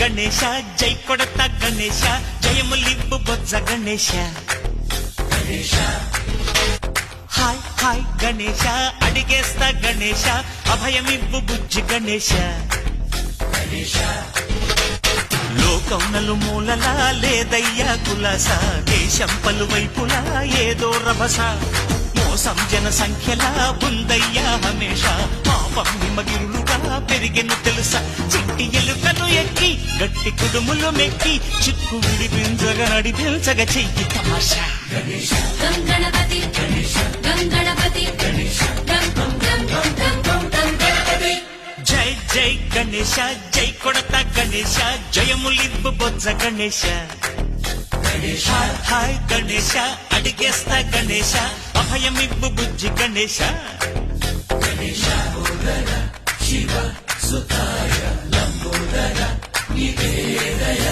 గణేశ జై కొడత గణేశ జయములిబ్బు బొజ్జ గణేశ. హాయ్ హాయ్ గణేశ అడిగేస్తా గణేశ అభయమిబ్బు బుజ్జి గణేశ. లోకం నలుమూలలా లేదయ్యా కులాస దేశం పలువైపులా ఏదో రభస. మోసం జన సంఖ్యలా ఉందయ్యా హమేష. పాపం హిమగిరులుగా పెరిగెను తెలుసా. చిట్టి ఎలుకను ఎక్కి గట్టి కుడుములు మెక్కి చిక్కు విడిపించగా నడిపించగ చెయ్యి తమాషా. గం గణపతి గం గణపతి గం గం గం గం గం గం గణపతి జై జై గణేశ జై కొడత గణేశ జయములివ్వు బొజ్జ గణేశ. హాయ్ గణేశ అడిగేస్తా గణేశ. ಅಭಯಮಿಬ್ಬು ಬುಜ್ಜಿ ಗಣೇಶ ಗಣೇಶ ಶಿವ ಸುತಾಯ ಲಂಬೋದರ ನಿವೇದಯ